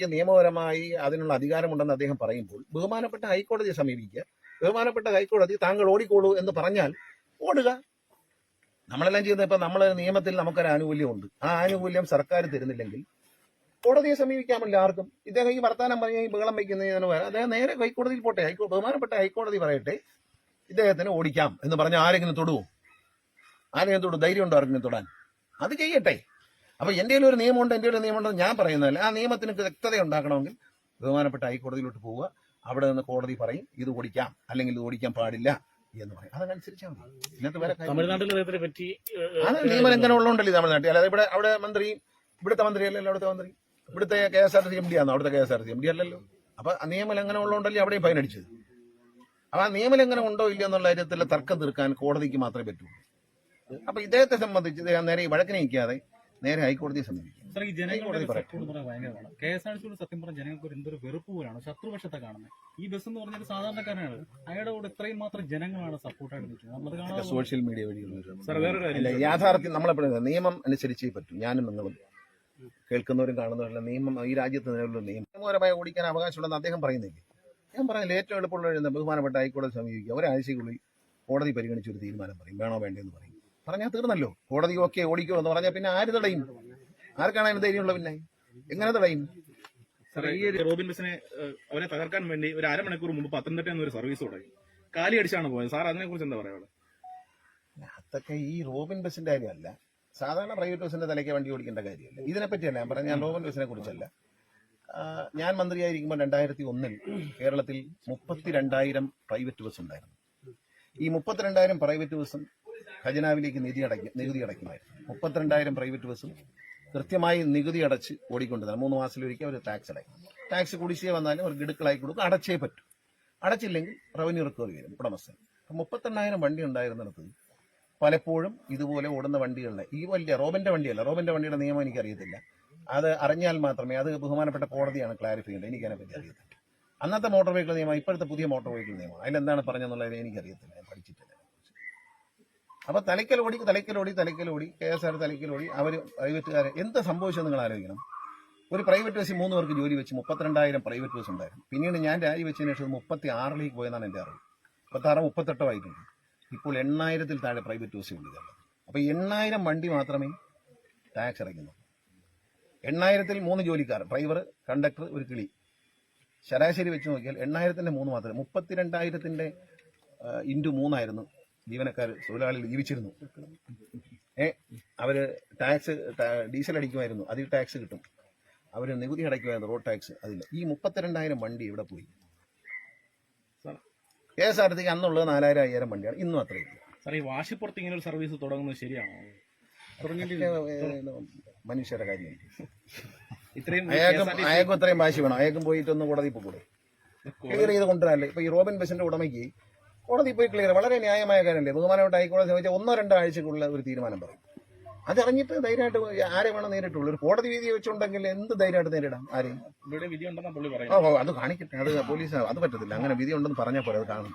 തനിക്ക് നിയമപരമായി അതിനുള്ള അധികാരമുണ്ടെന്ന് അദ്ദേഹം പറയുമ്പോൾ ബഹുമാനപ്പെട്ട ഹൈക്കോടതിയെ സമീപിക്കുക. ബഹുമാനപ്പെട്ട ഹൈക്കോടതി താങ്കൾ ഓടിക്കോളൂ എന്ന് പറഞ്ഞാൽ ഓടുക. നമ്മളെല്ലാം ചെയ്യുന്നത് ഇപ്പൊ നമ്മളെ നിയമത്തിൽ നമുക്കൊരു ആനുകൂല്യമുണ്ട്. ആ ആനുകൂല്യം സർക്കാർ തരുന്നില്ലെങ്കിൽ കോടതിയെ സമീപിക്കാമല്ലോ ആർക്കും. ഇദ്ദേഹം ഈ വർത്താനം പറഞ്ഞ ഈ ബഹളം വയ്ക്കുന്നതിന് അദ്ദേഹം നേരെ ഹൈക്കോടതിയിൽ പോട്ടെ. ഹൈക്കോ ബഹുമാനപ്പെട്ട ഹൈക്കോടതി പറയട്ടെ ഇദ്ദേഹത്തിന് ഓടിക്കാം എന്ന് പറഞ്ഞ ആരെങ്കിലും തൊടുവോ? ആരെങ്കിലും തൊടു? ധൈര്യം ഉണ്ടോ ആരെങ്കിലും തൊടാൻ? അത് ചെയ്യട്ടെ. അപ്പൊ എന്റെ ഒരു നിയമമുണ്ട് എന്റെ ഒരു നിയമമുണ്ടെന്ന് ഞാൻ പറയുന്നതല്ല. ആ നിയമത്തിന് വ്യക്തത ഉണ്ടാക്കണമെങ്കിൽ ബഹുമാനപ്പെട്ട ഹൈക്കോടതിയിലോട്ട് പോവുക. അവിടെ നിന്ന് കോടതി പറയും ഇത് ഓടിക്കാം അല്ലെങ്കിൽ ഇത് ഓടിക്കാൻ പാടില്ല എന്ന് പറയും. അതനുസരിച്ചാണ് ഇന്നത്തെ ഇതിനകത്ത് വേറെ അത് നിയമലംഘനം ഉള്ളതുകൊണ്ടല്ലേ തമിഴ്നാട്ടിൽ? അല്ലാതെ ഇവിടെ അവിടെ മന്ത്രി ഇവിടുത്തെ മന്ത്രി അല്ലല്ലോ അവിടുത്തെ മന്ത്രി? ഇവിടുത്തെ K S R T C M D ആണോ? അവിടുത്തെ K S R T C M D അല്ലല്ലോ. അപ്പൊ ആ നിയമലംഘനം ഉള്ളതുകൊണ്ടല്ലേ അവിടെയും ഫൈൻ അടിച്ചത്. അപ്പൊ ആ നിയമലംഘനം ഉണ്ടോ ഇല്ലയോ എന്നുള്ള കാര്യത്തിലെ തർക്കം തീർക്കാൻ കോടതിക്ക് മാത്രമേ പറ്റൂ അപ്പൊ ഇദ്ദേഹത്തെ സംബന്ധിച്ച് നേരെ ഈ വഴക്കിനെ നിൽക്കാതെ നേരെ ഹൈക്കോടതിയെ സമീപിക്കും സാർ ഈ ജനങ്ങളുടെ. സപ്പോർട്ട് പറഞ്ഞാൽ ഭയങ്കരമാണ് കെ എസ് ആർ സത്യം പറഞ്ഞ ജനങ്ങൾക്ക് ഒരു എന്തൊരു വെറുപ്പ് പോലാണ്. ശത്രുപക്ഷത്തെ കാണുന്നത്. ഈ ബസ് എന്ന് പറഞ്ഞാൽ സാധാരണക്കാരനാണ്. അയാളുടെ കൂടെ ഇത്രയും മാത്രം ജനങ്ങളാണ് സപ്പോർട്ടായിട്ട് നിൽക്കുന്നത്. സോഷ്യൽ മീഡിയ വഴി യാഥാർത്ഥ്യം നമ്മളെപ്പോഴും നിയമം അനുസരിച്ചേ പറ്റും. ഞാനും നിങ്ങളും കേൾക്കുന്നവരും കാണുന്നവരും നിയമം ഈ രാജ്യത്ത് നിലവിലുള്ള നിയമം. നിയമപരമായി ഓടിക്കാൻ അവകാശമുണ്ടെന്ന് അദ്ദേഹം പറയുന്നില്ലേ? ഞാൻ പറയുന്നത് ഏറ്റവും എളുപ്പമുള്ള ബഹുമാനപ്പെട്ട ഹൈക്കോടതി സമീപിക്കുക. ഒരാഴ്ചയ്ക്കുള്ളിൽ കോടതി പരിഗണിച്ചൊരു തീരുമാനം പറയും. വേണോ വേണ്ടെന്ന് പറയും. പറഞ്ഞാൽ തീർന്നല്ലോ. കോടതി ഓക്കെ ഓടിക്കോ എന്ന് പറഞ്ഞാൽ പിന്നെ ആര് തടയും? ആർക്കാണ് അതിന് ധൈര്യമുള്ള പിന്നെ? എങ്ങനെ തടയും? ഈ റോബിൻ ബസിനെ അവരെ തകർക്കാൻ വേണ്ടി ഒരു അരമണിക്കൂർ മുമ്പ് പത്തനംതിട്ട എന്നൊരു സർവീസ് തുടങ്ങി. കാലി അടിച്ചാണ് പോയത്? സാർ അതിനെ കുറിച്ച് എന്താ പറയുക അതൊക്കെ ഈ റോബിൻ ബസിന്റെ കാര്യമല്ല. സാധാരണ പ്രൈവറ്റ് ബസിന്റെ തലയ്ക്ക് വണ്ടി ഓടിക്കേണ്ട കാര്യമല്ല. ഇതിനെപ്പറ്റിയല്ല ഞാൻ പറഞ്ഞ ഞാൻ റോബിൻ ബസിനെ കുറിച്ചല്ല. ഞാൻ മന്ത്രിയായിരിക്കുമ്പോൾ രണ്ടായിരത്തി ഒന്നിൽ കേരളത്തിൽ മുപ്പത്തിരണ്ടായിരം പ്രൈവറ്റ് ബസ് ഉണ്ടായിരുന്നു. ഈ മുപ്പത്തിരണ്ടായിരം പ്രൈവറ്റ് ബസ്സും ഖജനാവിലേക്ക് നികുതി അടയ്ക്കും നികുതി അടയ്ക്കുമായിരുന്നു. മുപ്പത്തിരണ്ടായിരം പ്രൈവറ്റ് ബസ്സും കൃത്യമായി നികുതി അടച്ച് ഓടിക്കൊണ്ടിരുന്നത് മൂന്ന് മാസത്തിലൊരിക്കൽ അവർ ടാക്സ് അടയ്ക്കും. ടാക്സ് കുടിശ്ശിക വന്നാലും ഒരു ഗിടുക്കളായി കൊടുക്കും അടച്ചേ പറ്റൂ. അടച്ചില്ലെങ്കിൽ റവന്യൂ റിക്കവറി വരും ഉടമസ്ഥൻ മുപ്പത്തെണ്ണായിരം വണ്ടി ഉണ്ടായിരുന്നിടത്ത് പലപ്പോഴും ഇതുപോലെ ഓടുന്ന വണ്ടികളിലെ ഈ വലിയ റോബിന്റെ വണ്ടിയല്ല റോബിന്റെ വണ്ടിയുടെ നിയമം എനിക്കറിയത്തില്ല. അത് അറിഞ്ഞാൽ മാത്രമേ അത് ബഹുമാനപ്പെട്ട കോടതിയാണ് ക്ലാരിഫൈ ചെയ്യേണ്ടത്. എനിക്കതിനെപ്പറ്റി അറിയത്തില്ല. അന്നത്തെ മോട്ടോർ വെഹിക്കിൾ നിയമം ഇപ്പോഴത്തെ പുതിയ മോട്ടോർ വെഹിക്കിൾ നിയമം അതിലെന്താണ് പറഞ്ഞെന്നുള്ളത് എനിക്കറിയത്തില്ല. ഞാൻ പഠിച്ചിട്ടില്ല. അപ്പൊ തലയ്ക്കലോടി തലയ്ക്കലോടി തലയ്ക്കലോടി കെ എസ് ആർ തലയ്ക്കലോടി അവർ പ്രൈവറ്റുകാരെ എന്ത് സംഭവിച്ചത് നിങ്ങൾ ആലോചിക്കണം. ഒരു പ്രൈവറ്റ് ബസ്സിൽ മൂന്ന് പേർക്ക് ജോലി വെച്ച് മുപ്പത്തിരണ്ടായിരം പ്രൈവറ്റ് ബസ് ഉണ്ടായിരുന്നു. പിന്നീട് ഞാൻ രാജി വെച്ചതിന് ശേഷം മുപ്പത്തി ആറിലേക്ക് പോയെന്നാണ് എന്റെ അറിവ്. മുപ്പത്താറ് മുപ്പത്തെട്ടോ ആയിട്ടുണ്ട്. ഇപ്പോൾ എണ്ണായിരത്തിൽ താഴെ പ്രൈവറ്റ് ബസ് ഉണ്ട് അപ്പോൾ എണ്ണായിരം വണ്ടി മാത്രമേ ടാക്സ് അടയ്ക്കുന്നുള്ളൂ. എണ്ണായിരത്തിൽ മൂന്ന് ജോലിക്കാർ ഡ്രൈവർ കണ്ടക്ടർ ഒരു കിളി. ശരാശരി വെച്ച് നോക്കിയാൽ എണ്ണായിരത്തിന്റെ മൂന്ന് മാത്രമേ മുപ്പത്തിരണ്ടായിരത്തിന്റെ ഇന്റു മൂന്നായിരുന്നു ജീവനക്കാർ തൊഴിലാളികൾ ജീവിച്ചിരുന്നു. ഏ? അവർ ടാക്സ് ട- ഡീസൽ അടിക്കുമായിരുന്നു. അതിൽ ടാക്സ് കിട്ടും. അവർ നികുതി അടയ്ക്കുമായിരുന്നു റോഡ് ടാക്സ് അതില്ല ഈ മുപ്പത്തിരണ്ടായിരം വണ്ടി ഇവിടെ പോയി. കെ എസ് ആർ ടിക്ക് അന്നുള്ളത് നാലായിരം അയ്യായിരം വണ്ടിയാണ്. ഇന്നും അത്രയില്ല സാർ ഈ വാശിപ്പുറത്ത് ഇങ്ങനെ ഒരു സർവീസ് തുടങ്ങുന്നത് ശരിയാണോ? മനുഷ്യരുടെ കാര്യം. ഇത്രയും അയാൾക്കും അയാൾക്കും ഇത്രയും വാശി വേണം. അയാൾക്കും പോയിട്ട് ഒന്ന് കോടതി പോകൂടെ. ക്ലിയർ ചെയ്ത് കൊണ്ടുവരാല്ലേ ഇപ്പൊ ഈ റോബിൻ ബസിന്റെ ഉടമയ്ക്ക് കോടതി പോയി ക്ലിയർ വളരെ ന്യായമായ കാര്യമല്ലേ? ബഹുമാനമായിട്ട് ഹൈക്കോടതി ചോദിച്ചാൽ ഒന്നോ രണ്ടോ ആഴ്ചക്കുള്ള ഒരു തീരുമാനം പറയും. അതറിഞ്ഞിട്ട് ധൈര്യമായിട്ട് ആരെ വേണം നേരിട്ടുള്ളൂ. ഒരു കോടതി വിധി വെച്ചുണ്ടെങ്കിൽ എന്ത് ധൈര്യമായിട്ട് നേരിടാം? ആരെയും? ഓ, അത് കാണിക്കട്ടെ. അത് പോലീസ് അത് പറ്റത്തില്ല. അങ്ങനെ വിധി ഉണ്ടെന്ന് പറഞ്ഞാൽ പോലെ അത് കാണും.